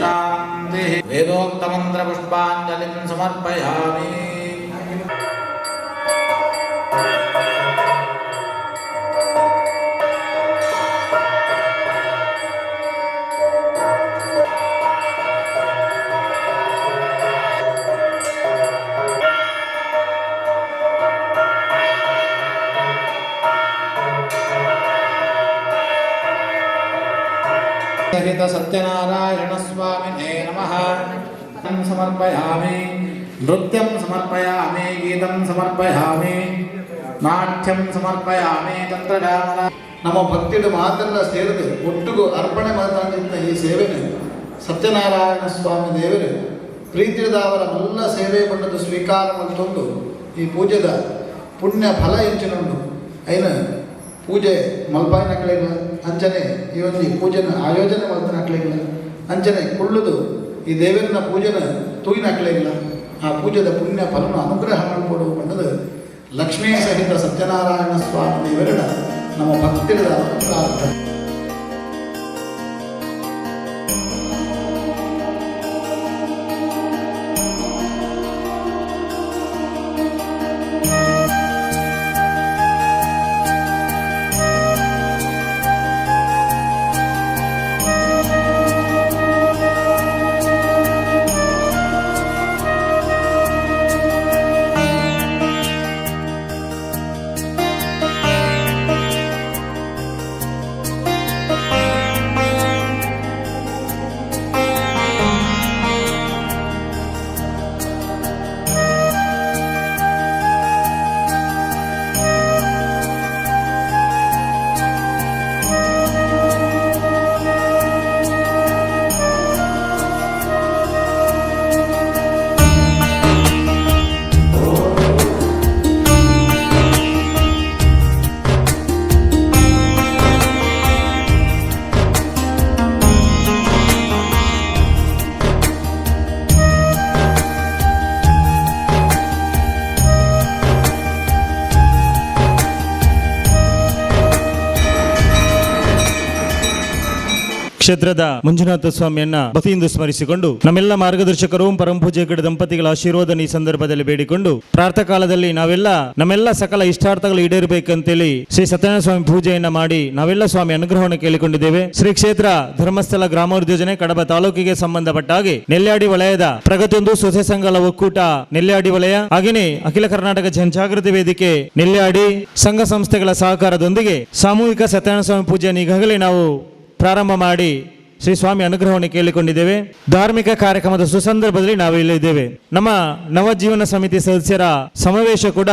शान्तिः वेदोक्तमन्त्रपुष्पाञ्जलिं समर्पयामि ಸಹಿತ ಸತ್ಯನಾರಾಯಣ ಸ್ವಾಮಿನೇ ನಮಃ ಸಮರ್ಪಯಾಮಿ. ನೃತ್ಯಂ ಸಮರ್ಪಯಾಮಿ, ಗೀತಂ ಸಮರ್ಪಯಾಮಿ, ನಾಟ್ಯಂ ಸಮರ್ಪಯಾಮಿ ತಂತ್ರಜ್ಞಾನ ನಮ್ಮ ಭಕ್ತಿಯ ಮಾತನ್ನ ಸೇರಿದೆ. ಒಟ್ಟಿಗೂ ಅರ್ಪಣೆ ಮಾತಾಡಿದ್ದ ಈ ಸೇವೆನೇ ಸತ್ಯನಾರಾಯಣ ಸ್ವಾಮಿ ದೇವರು ಪ್ರೀತಿಯದ ಅವರ ಎಲ್ಲ ಸೇವೆ ಬಣ್ಣದ ಸ್ವೀಕಾರವನ್ನು ಈ ಪೂಜೆದ ಪುಣ್ಯ ಫಲ ಹೆಂಚಿನೊಂದು ಐನ ಪೂಜೆ ಮಲ್ಪಾಯಿನ ಕಳೆಗಳ ಅಂಚನೆ ಈ ಒಂದು ಪೂಜೆನ ಆಯೋಜನೆ ಮಾಡ್ತಾನೆ ಇಲ್ಲ. ಅಂಚನೆ ಕುಳ್ಳುದು ಈ ದೇವರನ್ನ ಪೂಜೆನ ತೂಯಿನ ಕಳೆಗಳ ಆ ಪೂಜೆದ ಪುಣ್ಯ ಫಲನ ಅನುಗ್ರಹ ಮಾಡಿಕೊಡು ಅನ್ನೋದು ಲಕ್ಷ್ಮೀ ಸಹಿತ ಸತ್ಯನಾರಾಯಣ ಸ್ವಾಮಿ ದೇವರ ನಮ್ಮ ಭಕ್ತಿರದ ಪ್ರಾರ್ಥನೆ ಕ್ಷೇತ್ರದ ಮಂಜುನಾಥ ಸ್ವಾಮಿಯನ್ನ ಭಕ್ತಿಯಿಂದ ಸ್ಮರಿಸಿಕೊಂಡು ನಮ್ಮೆಲ್ಲ ಮಾರ್ಗದರ್ಶಕರು, ಪರಂ ಪೂಜೆಗಡ ದಂಪತಿಗಳ ಆಶೀರ್ವಾದನ ಈ ಸಂದರ್ಭದಲ್ಲಿ ಬೇಡಿಕೊಂಡು ಪ್ರಾತಃಕಾಲದಲ್ಲಿ ನಾವೆಲ್ಲ, ನಮ್ಮೆಲ್ಲ ಸಕಲ ಇಷ್ಟಾರ್ಥಗಳು ಈಡೇರಬೇಕಂತೇಳಿ ಶ್ರೀ ಸತ್ಯನಾರಾಯಣ ಸ್ವಾಮಿ ಪೂಜೆಯನ್ನ ಮಾಡಿ ನಾವೆಲ್ಲ ಸ್ವಾಮಿ ಅನುಗ್ರಹವನ್ನು ಕೇಳಿಕೊಂಡಿದ್ದೇವೆ. ಶ್ರೀ ಕ್ಷೇತ್ರ ಧರ್ಮಸ್ಥಳ ಗ್ರಾಮೋದ್ಯೋಜನೆ ಕಡಬ ತಾಲೂಕಿಗೆ ಸಂಬಂಧಪಟ್ಟ ಹಾಗೆ ನೆಲ್ಯಾಡಿ ವಲಯದ ಪ್ರಗತಿಯೊಂದು ಸೊಸೆ ಸಂಘಗಳ ಒಕ್ಕೂಟ ನೆಲ್ಯಾಡಿ ವಲಯ, ಹಾಗೆಯೇ ಅಖಿಲ ಕರ್ನಾಟಕ ಜನಜಾಗೃತಿ ವೇದಿಕೆ ನೆಲ್ಯಾಡಿ ಸಂಘ ಸಂಸ್ಥೆಗಳ ಸಹಕಾರದೊಂದಿಗೆ ಸಾಮೂಹಿಕ ಸತ್ಯನಾರಾಯಣ ಸ್ವಾಮಿ ಪೂಜೆಯನ್ನು ಈಗಾಗಲೇ ನಾವು ಪ್ರಾರಂಭ ಮಾಡಿ ಶ್ರೀ ಸ್ವಾಮಿ ಅನುಗ್ರಹವನ್ನು ಕೇಳಿಕೊಂಡಿದ್ದೇವೆ. ಧಾರ್ಮಿಕ ಕಾರ್ಯಕ್ರಮದ ಸುಸಂದರ್ಭದಲ್ಲಿ ನಾವು ಇಲ್ಲಿದ್ದೇವೆ ನಮ್ಮ ನವಜೀವನ ಸಮಿತಿ ಸದಸ್ಯರ ಸಮಾವೇಶ ಕೂಡ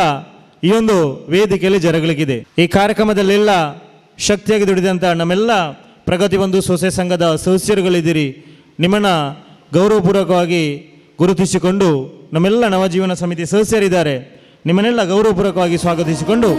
ಈ ಒಂದು ವೇದಿಕೆಯಲ್ಲಿ ಜರುಗಲಿಕ್ಕಿದೆ. ಈ ಕಾರ್ಯಕ್ರಮದಲ್ಲೆಲ್ಲ ಶಕ್ತಿಯಾಗಿ ದುಡಿದಂಥ ನಮ್ಮೆಲ್ಲ ಪ್ರಗತಿ ಬಂಧು ಸೊಸೆ ಸಂಘದ ಸದಸ್ಯರುಗಳಿದ್ದೀರಿ. ನಿಮ್ಮನ್ನ ಗೌರವಪೂರ್ವಕವಾಗಿ ಗುರುತಿಸಿಕೊಂಡು ನಮ್ಮೆಲ್ಲ ನವಜೀವನ ಸಮಿತಿ ಸದಸ್ಯರಿದ್ದಾರೆ. ನಿಮ್ಮನ್ನೆಲ್ಲ ಗೌರವಪೂರ್ವಕವಾಗಿ ಸ್ವಾಗತಿಸಿಕೊಂಡು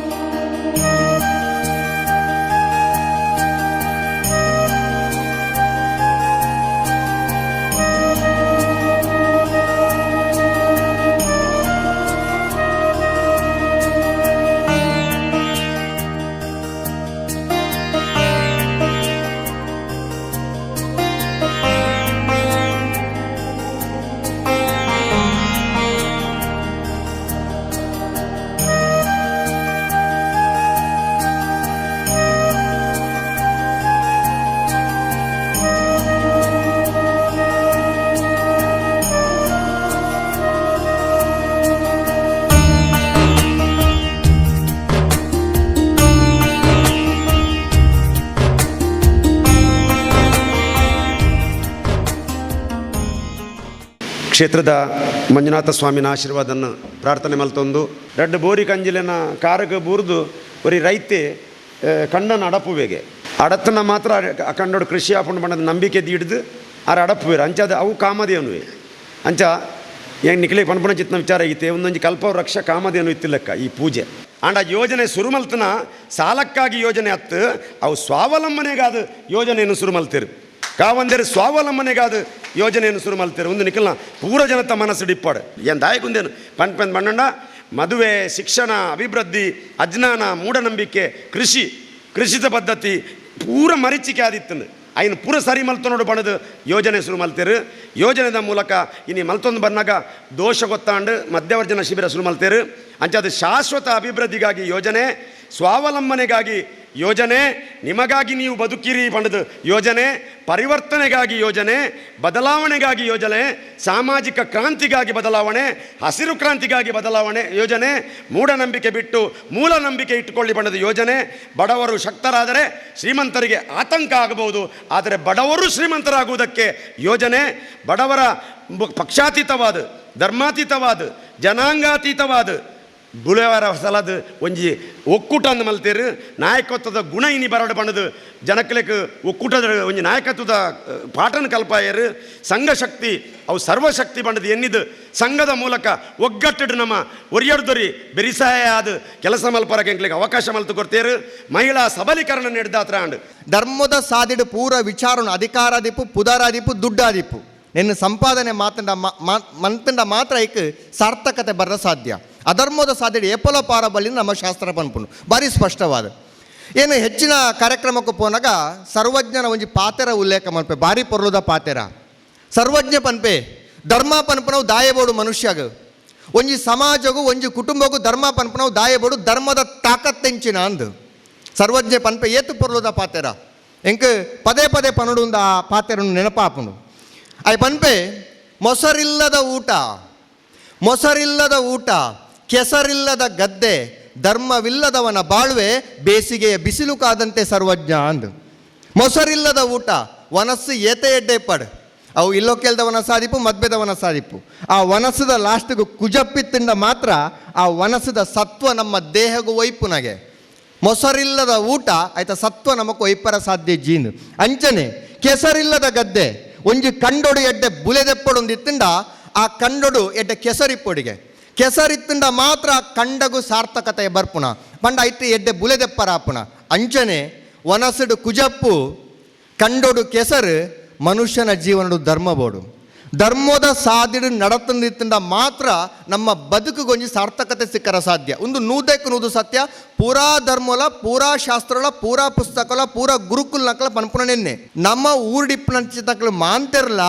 ಕ್ಷೇತ್ರದ ಮಂಜುನಾಥ ಸ್ವಾಮಿನ ಆಶೀರ್ವಾದನ ಪ್ರಾರ್ಥನೆ ಮಲ್ತೊಂದು. ರೆಡ್ ಬೋರಿ ಕಂಜಿಲಿನ ಕಾರಕ್ಕೆ ಬೂರ್ದು ಒರಿ ರೈತೆ ಕಣ್ಣನ ಅಡಪುವೆಗೆ. ಅಡತನ ಮಾತ್ರ ಕಂಡೋಡು ಕೃಷಿ ಆಪಣ ಬಣ್ಣದ ನಂಬಿಕೆ ಹಿಡಿದು ಆರು ಅಡಪುವೇರು. ಅಂಚದ ಅವು ಕಾಮಧೇನುವೆ. ಅಂಚ ಏನು ನಿಕ್ಲಿಗೆ ಪಣಪಣ ಚಿತ್ನ ವಿಚಾರ ಐತೆ ಒಂದೊಂದು ಕಲ್ಪ ರಕ್ಷ ಕಾಮಧೇನು ಇತ್ತಿಲ್ಲಕ್ಕ ಈ ಪೂಜೆ. ಆಂಡ ಆ ಯೋಜನೆ ಸುರುಮಲ್ತನ ಸಾಲಕ್ಕಾಗಿ ಯೋಜನೆ ಹತ್ತು ಅವು ಸ್ವಾವಲಂಬನೆಗಾದ ಯೋಜನೆಯನ್ನು ಸುರುಮಲ್ತಿರು. ಸ್ವಾವಲಂಬನೆ ಸ್ವಾವಲಂಬನೆಗಾದ ಯೋಜನೆಯನ್ನು ಶುರು ಮಾಡ್ತಾರೆ ಒಂದು ನಿಖಲ್ನ ಪೂರ ಜನತ ಮನಸ್ಸು ಡಿಪ್ಪಾಡು ಏನು ದಾಯಕುಂದೇನು? ಪಂಡ್ ಬಣ್ಣಣ್ಣ ಮದುವೆ, ಶಿಕ್ಷಣ, ಅಭಿವೃದ್ಧಿ, ಅಜ್ಞಾನ, ಮೂಢನಂಬಿಕೆ, ಕೃಷಿ ಕೃಷಿದ ಪದ್ಧತಿ ಪೂರ ಮರೀಚಿಕೆ ಆದಿತ್ತಂದು ಅಯ್ಯನ ಪೂರ ಸರಿ ಮಲ್ತನೋಡು ಬಣದು ಯೋಜನೆ ಶುರು ಮಲ್ತೇರು ಯೋಜನೆದ ಮೂಲಕ ಇನ್ನು ಮಲ್ತೊಂದು ಬಂದಾಗ ದೋಷ ಗೊತ್ತಾಂಡು ಮಧ್ಯವರ್ಜನ ಶಿಬಿರ ಶುರು ಮಲ್ತೇರು ಅಂಚಾದ ಶಾಶ್ವತ ಅಭಿವೃದ್ಧಿಗಾಗಿ ಯೋಜನೆ, ಸ್ವಾವಲಂಬನೆಗಾಗಿ ಯೋಜನೆ, ನಿಮಗಾಗಿ ನೀವು ಬದುಕಿರಿ ಬಣದು ಯೋಜನೆ, ಪರಿವರ್ತನೆಗಾಗಿ ಯೋಜನೆ, ಬದಲಾವಣೆಗಾಗಿ ಯೋಜನೆ, ಸಾಮಾಜಿಕ ಕ್ರಾಂತಿಗಾಗಿ ಬದಲಾವಣೆ, ಹಸಿರು ಕ್ರಾಂತಿಗಾಗಿ ಬದಲಾವಣೆ ಯೋಜನೆ, ಮೂಢನಂಬಿಕೆ ಬಿಟ್ಟು ಮೂಲ ನಂಬಿಕೆ ಇಟ್ಟುಕೊಳ್ಳಿ ಬಣ್ಣದ ಯೋಜನೆ. ಬಡವರು ಶಕ್ತರಾದರೆ ಶ್ರೀಮಂತರಿಗೆ ಆತಂಕ ಆಗಬಹುದು, ಆದರೆ ಬಡವರು ಶ್ರೀಮಂತರಾಗುವುದಕ್ಕೆ ಯೋಜನೆ, ಬಡವರ ಪಕ್ಷಾತೀತವಾದ, ಧರ್ಮಾತೀತವಾದ, ಜನಾಂಗಾತೀತವಾದ ಬುಳೆವರ ಸಲದ ಒಂಜಿ ಒಕ್ಕೂಟ ಅಂದ್ ಮಲ್ತೇರು, ನಾಯಕತ್ವದ ಗುಣ ಇನಿ ಬರಡು ಬಣ್ಣದು ಜನಕ್ಲೆಕ್ ಒಕ್ಕೂಟದ ಒಂಜಿ ನಾಯಕತ್ವದ ಪಾಠನ ಕಲ್ಪಾಯರು, ಸಂಘ ಶಕ್ತಿ, ಅವು ಸರ್ವಶಕ್ತಿ ಬಣ್ಣದು ಎನ್ನಿದು ಸಂಘದ ಮೂಲಕ ಒಗ್ಗಟ್ಟಿಡು ನಮ್ಮ ಒರಿಯರ್ದೊರಿ ಬೆರಿಸಾಯ ಆದ ಕೆಲಸ ಮಲ್ಪರಕ್ಕೆ ಎಂಕ್ಲಿಗೆ ಅವಕಾಶ ಮಲ್ತು ಕೊಡ್ತೇರು ಮಹಿಳಾ ಸಬಲೀಕರಣ ನಡೆದಾತ್ರ ಅಂಡು ಧರ್ಮದ ಸಾದಿಡು ಪೂರ ವಿಚಾರನು ಅಧಿಕಾರಾದಿಪ್ಪು ಪುದಾರಾದಿಪ್ಪು ದುಡ್ಡಾದಿಪ್ಪು ನಿನ್ನ ಸಂಪಾದನೆ ಮಾತಂಡ ಮಂತಂಡ ಮಾತ್ರ ಐಕ್ ಸಾರ್ಥಕತೆ ಬರ ಸಾಧ್ಯ. ಅಧರ್ಮದ ಸಾಧ್ಯತೆ, ಏಪಲ ಪಾರಬಲ್ಲಿ ನಮ್ಮ ಶಾಸ್ತ್ರ ಪನ್ಪುನು ಭಾರಿ ಸ್ಪಷ್ಟವಾದ. ಏನು ಹೆಚ್ಚಿನ ಕಾರ್ಯಕ್ರಮಕ್ಕೆ ಪೋನಾಗ ಸರ್ವಜ್ಞನ ಒಂಜಿ ಪಾತೆರ ಉಲ್ಲೇಖ ಮನ್ಪೆ, ಭಾರಿ ಪೊರ್ಲುದ ಪಾತೆರ. ಸರ್ವಜ್ಞ ಪನ್ಪೆ, ಧರ್ಮ ಪನ್ಪನವು ದಾಯಬೋಡು ಮನುಷ್ಯಗ. ಒಂಜಿ ಸಮಾಜಗು, ಒಂಜಿ ಕುಟುಂಬಗೂ ಧರ್ಮ ಪನ್ಪನವು ದಾಯಬೋಡು ಧರ್ಮದ ತಾಕತ್ತೆಂಚಿನ ಅಂದು. ಸರ್ವಜ್ಞ ಪನ್ಪೆ ಏತು ಪೊರ್ಲುದ ಪಾತೆರ? ಎಂಕ್ ಪದೇ ಪದೇ ಪನುಡುಂದ ಆ ಪಾತೆರನ್ನು ನೆನಪಾಪುನು ಐ ಪನ್ಪೆ, ಮೊಸರಿಲ್ಲದ ಊಟ ಮೊಸರಿಲ್ಲದ ಊಟ ಕೆಸರಿಲ್ಲದ ಗದ್ದೆ, ಧರ್ಮವಿಲ್ಲದವನ ಬಾಳ್ವೆ, ಬೇಸಿಗೆಯ ಬಿಸಿಲು ಕಾದಂತೆ ಸರ್ವಜ್ಞ ಅಂದು. ಮೊಸರಿಲ್ಲದ ಊಟ, ವನಸ್ಸು ಏತೆ ಎಡ್ಡೆ ಪಡ್. ಅವು ಇಲ್ಲೋ ಕೇಳ್ದವನ ಸಾದಿಪ್ಪು ಮದ್ಬೆದವನ ಆ ವನಸದ ಲಾಸ್ಟ್ಗೂ ಕುಜಪ್ಪಿತ್ತಿಂದ ಮಾತ್ರ ಆ ವನಸದ ಸತ್ವ ನಮ್ಮ ದೇಹಗೂ ಒಯ್ಪುನಗೆ ಮೊಸರಿಲ್ಲದ ಊಟ, ಆಯ್ತಾ ಸತ್ವ ನಮಕ್ ಒಯ್ಪರ ಸಾಧ್ಯ ಜೀನು. ಅಂಚನೆ, ಕೆಸರಿಲ್ಲದ ಗದ್ದೆ, ಒಂಜಿ ಕಂಡೊಡು ಎಡ್ಡೆ ಬುಲೆದೆಪ್ಪಡೊಂದಿತ್ತಿಂಡ ಆ ಕಂಡೊಡು ಎಡ್ಡೆ ಕೆಸರಿಪ್ಪೊಡಿಗೆ. ಕೆಸರಿತ್ತಿಂಡ ಮಾತ್ರ ಕಂಡಗು ಸಾರ್ಥಕತೆ ಬರ್ಪುಣ. ಪಂಡ ಐತಿ ಎಡ್ಡೆ ಬುಲೆದೆಪ್ಪರ ಆಪುಣ ಅಂಚನೆ, ವನಸುಡು ಕುಜಪ್ಪು, ಕಂಡೊಡು ಕೆಸರು, ಮನುಷ್ಯನ ಜೀವನಡು ಧರ್ಮ ಬೋಡು ಧರ್ಮದ ಸಾದಿಡು ನಡತಂದಿತ್ತಿಂದ ಮಾತ್ರ ನಮ್ಮ ಬದುಕುಗೊಂಜಿ ಸಾರ್ಥಕತೆ ಸಿಕ್ಕರ ಸಾಧ್ಯ. ಒಂದು ನೂದಕ್ಕೆ ನೂದು ಸತ್ಯ, ಪೂರಾ ಧರ್ಮಲ, ಪೂರಾ ಶಾಸ್ತ್ರಲ, ಪೂರಾ ಪುಸ್ತಕಲ, ಪೂರಾ ಗುರುಕುಲ್ ನಕಲ ಪನ್ಪುಣ ನಿನ್ನೆ. ನಮ್ಮ ಊರಿಡಿಪ್ಪನಂಚಿತಕಲು ಮಾಂತೆರ್ಲ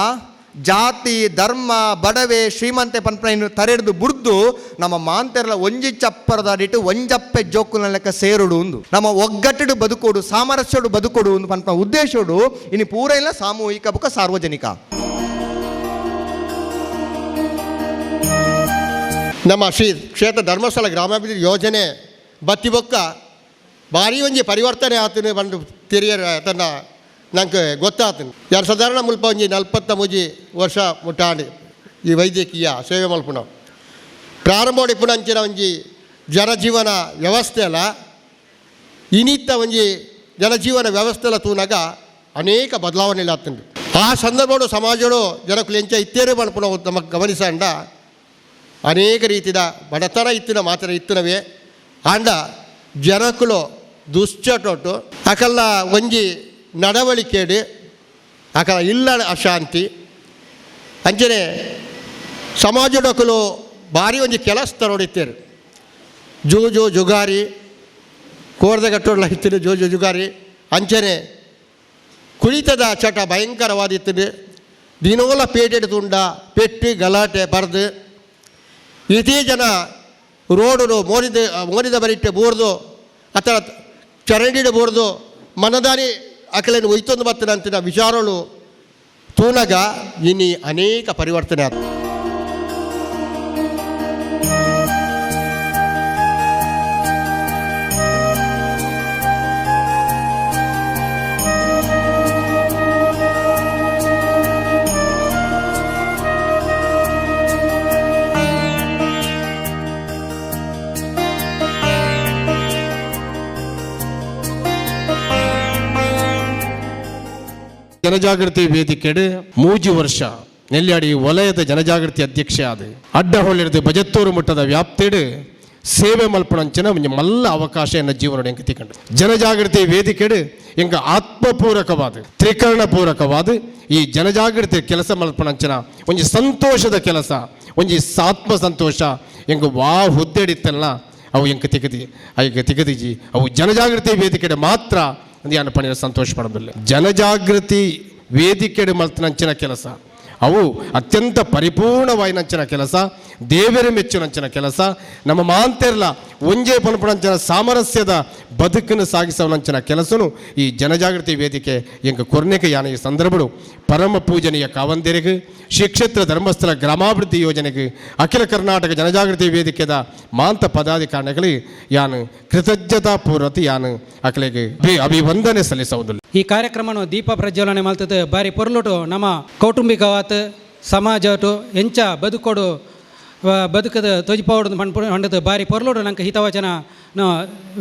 ಜಾತಿ, ಧರ್ಮ, ಬಡವೆ, ಶ್ರೀಮಂತೆ ಪನ್ಪನೆಯನ್ನು ತರೆಡ್ದು ಬುಡ್ದು ನಮ್ಮ ಮಾಂತೆರ್ಲ ಒಂಜಿ ಚಪ್ಪರದಾಡಿಟ್ಟು ಒಂಜಪ್ಪೆ ಜೋಕುಲ ಲೆಕ್ಕ ಸೇರುಡು ಒಂದು ನಮ್ಮ ಒಗ್ಗಟ್ಟಿಡು ಬದುಕೋಡು, ಸಾಮರಸ್ಯಡು ಬದುಕೋಡು ಒಂದು ಪನ್ಪನ ಉದ್ದೇಶೋಡು, ಇನ್ನು ಪೂರ ಇಲ್ಲ ಸಾಮೂಹಿಕ ಬುಕ ಸಾರ್ವಜನಿಕ. ನಮ್ಮ ಶ್ರೀ ಕ್ಷೇತ್ರ ಧರ್ಮಸ್ಥಳ ಗ್ರಾಮಾಭಿವೃದ್ಧಿ ಯೋಜನೆ ಬತ್ತಿ ಬೊಕ್ಕ ಭಾರಿ ಒಂಜಿ ಪರಿವರ್ತನೆ ಆತನು ಬಂದು ತಿರಿಯರ ತನ್ನ ನಂಗೆ ಗೊತ್ತಾತನು ಯಾರು ಸಾಧಾರಣ ಮುಲ್ಪ ಒಂಜಿ ನಲ್ಪತ್ತ ಮುಜಿ ವರ್ಷ ಮುಟ್ಟಾಂಡು ಈ ವೈದ್ಯಕೀಯ ಸೇವೆ ಮಲ್ಪುಣ. ಪ್ರಾರಂಭ ಅಂಚಿನ ಒಂಜಿ ಜನಜೀವನ ವ್ಯವಸ್ಥೆ ಅಲ್ಲ ಇನಿತ್ತ ಒಂಜಿ ಜನಜೀವನ ವ್ಯವಸ್ಥೆಲ ತೂನಾಗ ಅನೇಕ ಬದಲಾವಣೆ ಆಗ್ತಂಡು ಆ ಸಂದರ್ಭಡು ಸಮಾಜಡು ಜನಕ್ಕೂ ಎಂಚ ಇತ್ತೇರೆ ಮಲ್ಪುಣ ನಮಗೆ ಗಮನಿಸಂಡ ಅನೇಕ ರೀತಿಯ ಬಡತನ ಇತ್ತಿನ ಮಾತ್ರ ಇತ್ತಿನವೇ. ಆಂಡ ಜನಕುಲು ದುಶ್ಚಟೋಟು, ಅಕಲ್ನ ಒಂಜಿ ನಡವಳಿಕೆಡು ಅಕಲ ಇಲ್ಲ ಅಶಾಂತಿ. ಅಂಚನೆ ಸಮಾಜಡೊಕಲು ಭಾರಿ ಒಂದು ಕೆಲಸ ತರೋಡಿತ್ತೇರು ಜೂಜು, ಜುಗಾರಿ ಕೋರ್ದಗಟ್ಟೋಡ್ಲ ಜೋ ಜೋಜು, ಜುಗಾರಿ. ಅಂಚನೆ ಕುಳಿತದ ಚಟ ಭಯಂಕರವಾದಿತ್ತು ದಿನೋಲ ಪೇಟೆಡ್ ತುಂಡ ಪೆಟ್ಟು, ಗಲಾಟೆ ಬರೆದು ಇದೇ ಜನ ರೋಡು ಮೋರಿದ ಮೋರಿದ ಬರಿಟ್ಟೆ ಬೋರ್ದು, ಅಥವಾ ಚರಂಡಿಡ ಬೋರ್ದು, ಮನದಾನಿ ಅಕಲೇನು ಒಯ್ತೊಂದು ಬರ್ತದೆ ಅಂತಿನ ವಿಚಾರಗಳು ತೂನಗ ಇನಿ ಅನೇಕ ಪರಿವರ್ತನೆ ಆಯ್ತು ಜನಜಾಗೃತಿ ವೇದಿಕೆಡೆ ಮೂಜಿ ವರ್ಷ ನೆಲ್ಯಾಡಿ ವಲಯದ ಜನಜಾಗೃತಿ ಅಧ್ಯಕ್ಷ ಆದ ಅಡ್ಡ ಹೊಳ್ಳಿರ್ದು ಬಜತ್ತೂರು ಮಟ್ಟದ ವ್ಯಾಪ್ತಿಡು ಸೇವೆ ಮಲ್ಪಣಂಚಿನ ಮಲ್ಲ ಅವಕಾಶ ಎನ್ನ ಜೀವನ ಎಂಕ ಜನಜಾಗೃತಿ ವೇದಿಕೆಡು ಎಂಕ ಆತ್ಮಪೂರಕವಾದ, ತ್ರಿಕರಣಪೂರಕವಾದ ಈ ಜನಜಾಗೃತಿ ಕೆಲಸ ಮಲ್ಪಣಂಚಿನ ಒಂಜಿ ಸಂತೋಷದ ಕೆಲಸ ಒಂಜಿ ಸಾತ್ಮ ಸಂತೋಷ ಎಂಕ ವಾ ಹುದ್ದೆಡಿತ್ತಲ್ಲ ಅವು ಎಂಕ ತಿಗದಿ ಅಯ್ಯ ತಿಗದಿಜಿ, ಅವು ಜನಜಾಗೃತಿ ವೇದಿಕೆಡೆ ಮಾತ್ರ ಒಂದು ಯಾನ ಪಣಿಯ ಸಂತೋಷ ಪಡೋದಿಲ್ಲ ಜನಜಾಗೃತಿ ವೇದಿಕೆಡು ಮಲ್ತನಂಚಿನ ಕೆಲಸ. ಅವು ಅತ್ಯಂತ ಪರಿಪೂರ್ಣವಾಯಿನಂಚಿನ ಕೆಲಸ. ದೇವರ ಮೆಚ್ಚುನಂಚಿನ ಕೆಲಸ. ನಮ್ಮ ಮಾಂತೆರ್ಲ ಒಂಜೇ ಪನ್ಪುಣಂಚಿನ ಸಾಮರಸ್ಯದ ಬದುಕನ್ನು ಸಾಗಿಸವನಂಚಿನ ಕೆಲಸನು ಈ ಜನಜಾಗೃತಿ ವೇದಿಕೆ ಎಂಕ ಕೊರ್ನೆಕ ಯಾನ ಈ ಸಂದರ್ಭಡು. ಪರಮ ಪೂಜನೀಯ ಕಾವಂದಿರಿಗೆ ಶ್ರೀ ಕ್ಷೇತ್ರ ಧರ್ಮಸ್ಥಳ ಗ್ರಾಮಾಭಿವೃದ್ಧಿ ಯೋಜನೆಗೆ, ಅಖಿಲ ಕರ್ನಾಟಕ ಜನಜಾಗೃತಿ ವೇದಿಕೆದ ಮಾಂತ ಪದಾಧಿಕಾರಿಗಳಿಗೆ ಯಾನು ಕೃತಜ್ಞತಾಪೂರ್ವಕ ಯಾನು ಅಖಿಲೆಗೆ ಅಭಿ- ಅಭಿವಂದನೆ ಸಲ್ಲಿಸುವುದಿಲ್ಲ ಈ ಕಾರ್ಯಕ್ರಮವನ್ನು ದೀಪ ಪ್ರಜ್ವಲನೆ ಮಾಡ್ತದೆ. ಬಾರಿ ಪೊರ್ಲುಟು ನಮ್ಮ ಕೌಟುಂಬಿಕವಾತ್ ಸಮಾಜ ಎಂಚ ಬದುಕೋಡು ಬದುಕದ ತೊಜಿಪೋಡು ಪಂಡ್ ಹಂಡದ ಬಾರಿ ಪೊರ್ಲುಡು ನಂಗೆ ಹಿತವಚನ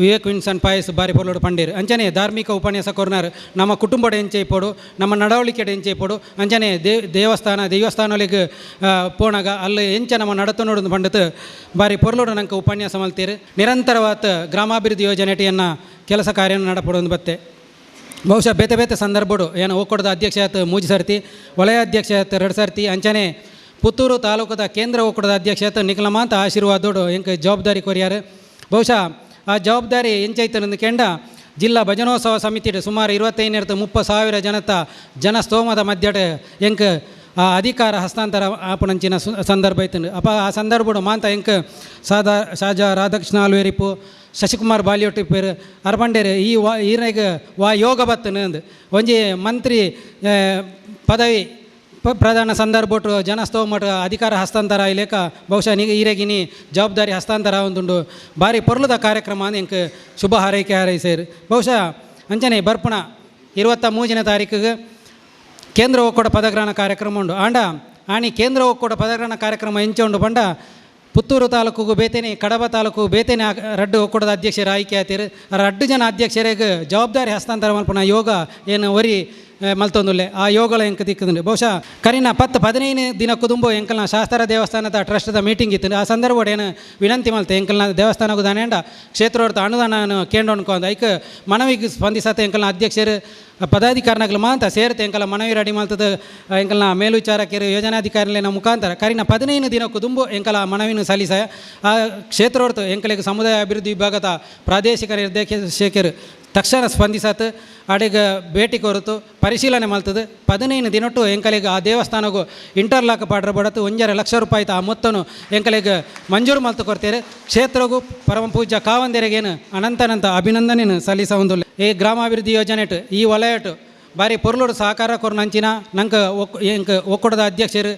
ವಿವೇಕ್ ವಿನ್ಸನ್ ಪಾಯಸ್ ಬಾರಿ ಪೊರ್ಲೋಡ್ ಪಂಡೀರ್. ಅಂಚನೆ ಧಾರ್ಮಿಕ ಉಪನ್ಯಾಸ ಕೊರ್ನಾರ್, ನಮ್ಮ ಕುಟುಂಬದ ಎಂಚೆ ಇಪ್ಪೋಡು ನಮ್ಮ ನಡವಳಿಕೆ ಎಂಚೆ ಇಪ್ಪೋಡು ಅಂಚನೆ ದೇ, ದೇವಸ್ಥಾನ ದೇವಸ್ಥಾನಗಳಿಗೆ ಪೋಣಾಗ ಅಲ್ಲಿ ಎಂಚ ನಮ್ಮ ನಡತನೋಡು ಪಂಡತ್ ಬಾರಿ ಪೊರ್ಲೋಡು ನಂಗೆ ಉಪನ್ಯಾಸ ಮಲ್ತೀರು. ನಿರಂತರವಾದ ಗ್ರಾಮಾಭಿವೃದ್ಧಿ ಯೋಜನೆಟಿಯನ್ನು ಕೆಲಸ ಕಾರ್ಯ ನಡಪಡೋದು ಬತ್ತೆ. ಬಹುಶಃ ಬೇತೆ ಬೇತೆ ಸಂದರ್ಭಡು ಏನು ಒಕ್ಕೂಟದ ಅಧ್ಯಕ್ಷ ಆಯ್ತು ಮೂಜಿ ಸರ್ತಿ ವಲಯ ಅಧ್ಯಕ್ಷ ಆಯ್ತು ಎರಡು ಸರ್ತಿ, ಅಂಚನೆ ಪುತ್ತೂರು ತಾಲೂಕದ ಕೇಂದ್ರ ಒಕ್ಕೂಟದ ಅಧ್ಯಕ್ಷ ಆಯ್ತು ನಿಖಲಮಾಂತ ಆಶೀರ್ವಾದೋಡು ಎಂಕ ಜವಾಬ್ದಾರಿ ಕೊರಿಯಾರೆ. ಬಹುಶಃ ಆ ಜವಾಬ್ದಾರಿ ಎಂಚೈತನಂದು ಕೆಂಡ ಜಿಲ್ಲಾ ಭಜನೋತ್ಸವ ಸಮಿತಿ ಸುಮಾರು ಇರುವತ್ತೈದು ಮುಪ್ಪ ಸಾವಿರ ಜನತ ಜನಸ್ತೋಮದ ಮಧ್ಯಟ ಎಂಕ ಆ ಅಧಿಕಾರ ಹಸ್ತಾಂತರ ಆಪಣಂಚಿನ ಸಂದರ್ಭ ಐತಂಡು ಅಪ್ಪ ಆ ಸಂದರ್ಭಡು ಮಾಂತ ಎಂಕ ಸಾದಾ ಶಾಜಾ ರಾಧಾಕೃಷ್ಣ ಆಲ್ವೇರಿಪು ಶಶಿಕುಮಾರ್ ಪೇರು ಅರ್ಬಂಡೇರು ಈ ವಾ ಈರಗ ವಾ ಯೋಗ ಬತ್ತನ ಅಂದು. ಒಂಜಿ ಮಂತ್ರಿ ಪದವಿ ಪ್ರಧಾನ ಸಂದರ್ಭಟ್ಟು ಜನಸ್ತೋಮಟ ಅಧಿಕಾರ ಹಸ್ತಾಂತರ ಇಲೇಕ ಬಹುಶಃ ನೀ ಈರೆಗಿನಿ ಜವಾಬ್ದಾರಿ ಹಸ್ತಾಂತರ ಒಂದುಂಡು ಭಾರಿ ಪೊರ್ಲುದ ಕಾರ್ಯಕ್ರಮ ಎಂಕ್ ಶುಭ ಹಾರೈಕೆ ಹಾರೈಸೇರು. ಬಹುಶಃ ಅಂಚನೆ ಬರ್ಪಣ ಇರುವತ್ತ ಮೂಜನೇ ತಾರೀಕಿಗೆ ಕೇಂದ್ರ ಒಕ್ಕೂಟ ಪದಗ್ರಹಣ ಕಾರ್ಯಕ್ರಮ ಉಂಡು. ಆಂಡ ಆಣಿ ಕೇಂದ್ರ ಒಕ್ಕೂಟ ಪದಗ್ರಹಣ ಕಾರ್ಯಕ್ರಮ ಎಂಚ ಉಂಡು ಪಂಡ ಪುತ್ತೂರು ತಾಲೂಕಿಗೂ ಬೇತೇನೆ ಕಡಬ ತಾಲೂಕು ಬೇತೇನೆ ರಡ್ಡು ಒಕ್ಕೂಟದ ಅಧ್ಯಕ್ಷರ ಆಯ್ಕೆ ಆತೀರು. ಆ ರಡ್ಡು ಜನ ಅಧ್ಯಕ್ಷರಿಗೆ ಜವಾಬ್ದಾರಿ ಹಸ್ತಾಂತರ ಮಲ್ಪನ ಯೋಗ ಏನು ಆ, ಮಲ್ತೊಂದುಲ್ಲೆ. ಆ ಯೋಗಳ ಎಂಕ ದಿಕ್ಕುದುಂಡು ಬಹುಶಃ ಕರಿನ ಪತ್ತು ಪದಿನೈದು ದಿನ ಕುದುಂಬು ಎಂಕಲ್ನ ಶಾಸ್ತ್ರ ದೇವಸ್ಥಾನದ ಟ್ರಸ್ಟ್ದ ಮೀಟಿಂಗ್ ಇತ್ತು. ಆ ಸಂದರ್ಭ ಏನು ವಿನಂತಿ ಮಲ್ತೆ, ಎಂಕಲ್ನ ದೇವಸ್ಥಾನಕ್ಕೆ ದಾನೇಂಡ ಕ್ಷೇತ್ರವರ್ತ ಅನುದಾನ ಕೇಂಡೊಂಡ್ಕೊಂಡ್ ಐಕ್ ಮನವಿಗೆ ಸ್ಪಂದಿಸತ್ತೆ ಎಂಕಲ್ನ ಅಧ್ಯಕ್ಷರು ಪದಾಧಿಕಾರಿಗಳು ಮಾತ್ರ ಸೇರುತ್ತೆ ಎಂಕಲ ಮನವಿ ರೆಡಿ ಮಾಡ್ತದೆ ಎಂಕಲ್ನ ಮೇಲ್ವಿಚಾರಕರು ಯೋಜನಾಧಿಕಾರಿಗಳ ಮುಖಾಂತರ ಕರಿನ ಪದಿನೈದು ದಿನ ಕುದುಂಬು ಎಂಕಲ ಮನವಿನ ಸಲ್ಲಿಸ. ಆ ಕ್ಷೇತ್ರವರ್ತು ಎಂಕಲಿಗೆ ಸಮುದಾಯ ಅಭಿವೃದ್ಧಿ ವಿಭಾಗದ ಪ್ರಾದೇಶಿಕ ನಿರ್ದೇಶಕರು ತಕ್ಷಣ ಸ್ಪಂದಿಸತ್, ಅಡಿಗೆ ಭೇಟಿ ಕೊರತು, ಪರಿಶೀಲನೆ ಮಲ್ತದೆ. ಪದಿನೈದು ದಿನಟ್ಟು ಎಂಕಲಿಗೆ ಆ ದೇವಸ್ಥಾನಗೂ ಇಂಟರ್ಲಾಕ್ ಪಾಡ್ರ ಬಡತು ಒಂಜರೆ ಲಕ್ಷ ರೂಪಾಯಿ ಆ ಮೊತ್ತನು ಎಂಕಲಿಗೆ ಮಂಜೂರು ಮಲ್ತು ಕೊಡ್ತಾರೆ ಕ್ಷೇತ್ರಗೂ ಪರಮ ಪೂಜ್ಯ ಕಾವಂದಿರಿಗೇನು ಅನಂತನಂತ ಅಭಿನಂದನೆ ಸಲ್ಲಿಸ ಒಂದು ಈ ಗ್ರಾಮಾಭಿವೃದ್ಧಿ ಯೋಜನೆ ಈ ವಲಯಟು, ಬಾರಿ ಪೊರ್ಲೂರು ಸಹಕಾರ ಕೊರ್ನಂಚಿನ ನಂಗೆ ಒಕ್, ಎಂಕ ಒಕ್ಕೂಟದ ಅಧ್ಯಕ್ಷರು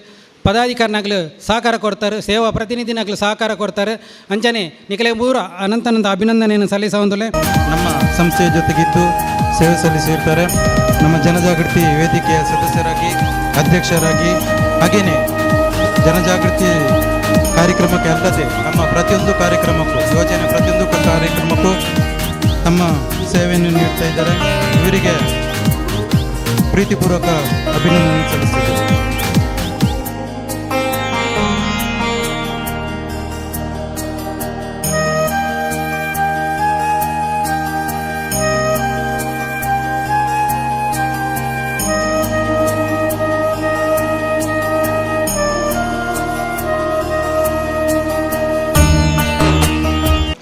ಪದಾಧಿಕಾರಿನಾಗಲು ಸಹಕಾರ ಕೊಡ್ತಾರೆ, ಸೇವಾ ಪ್ರತಿನಿಧಿನಾಗಲು ಸಹಕಾರ ಕೊಡ್ತಾರೆ. ಅಂಚನೆ ನಿಖಲೆ ಮೂರು ಅನಂತನಂದ ಅಭಿನಂದನೆಯನ್ನು ಸಲ್ಲಿಸ ಒಂದುಲೆ ನಮ್ಮ ಸಂಸ್ಥೆಯ ಜೊತೆಗಿದ್ದು ಸೇವೆ ಸಲ್ಲಿಸಿರ್ತಾರೆ. ನಮ್ಮ ಜನಜಾಗೃತಿ ವೇದಿಕೆಯ ಸದಸ್ಯರಾಗಿ, ಅಧ್ಯಕ್ಷರಾಗಿ ಹಾಗೆಯೇ ಜನಜಾಗೃತಿ ಕಾರ್ಯಕ್ರಮಕ್ಕೆ ಅಲ್ಲದೆ ನಮ್ಮ ಪ್ರತಿಯೊಂದು ಕಾರ್ಯಕ್ರಮಕ್ಕೂ, ಯೋಜನೆ ಪ್ರತಿಯೊಂದು ಕಾರ್ಯಕ್ರಮಕ್ಕೂ ತಮ್ಮ ಸೇವೆಯನ್ನು ನೀಡ್ತಾ ಇದ್ದಾರೆ. ಇವರಿಗೆ ಪ್ರೀತಿಪೂರ್ವಕ ಅಭಿನಂದನೆ ಸಲ್ಲಿಸಿದ್ದಾರೆ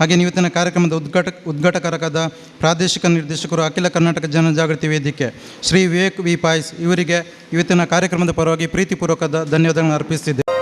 ಹಾಗೆ ಇವತ್ತಿನ ಕಾರ್ಯಕ್ರಮದ ಉದ್ಘಾಟ ಉದ್ಘಾಟಕರಾದ ಪ್ರಾದೇಶಿಕ ನಿರ್ದೇಶಕರು ಅಖಿಲ ಕರ್ನಾಟಕ ಜನಜಾಗೃತಿ ವೇದಿಕೆ, ಶ್ರೀ ವಿವೇಕ್ ವಿ ಪಾಯ್ಸ್ ಇವರಿಗೆ ಇವತ್ತಿನ ಕಾರ್ಯಕ್ರಮದ ಪರವಾಗಿ ಪ್ರೀತಿಪೂರ್ವಕದ ಧನ್ಯವಾದಗಳನ್ನು ಅರ್ಪಿಸುತ್ತಿದ್ದೆ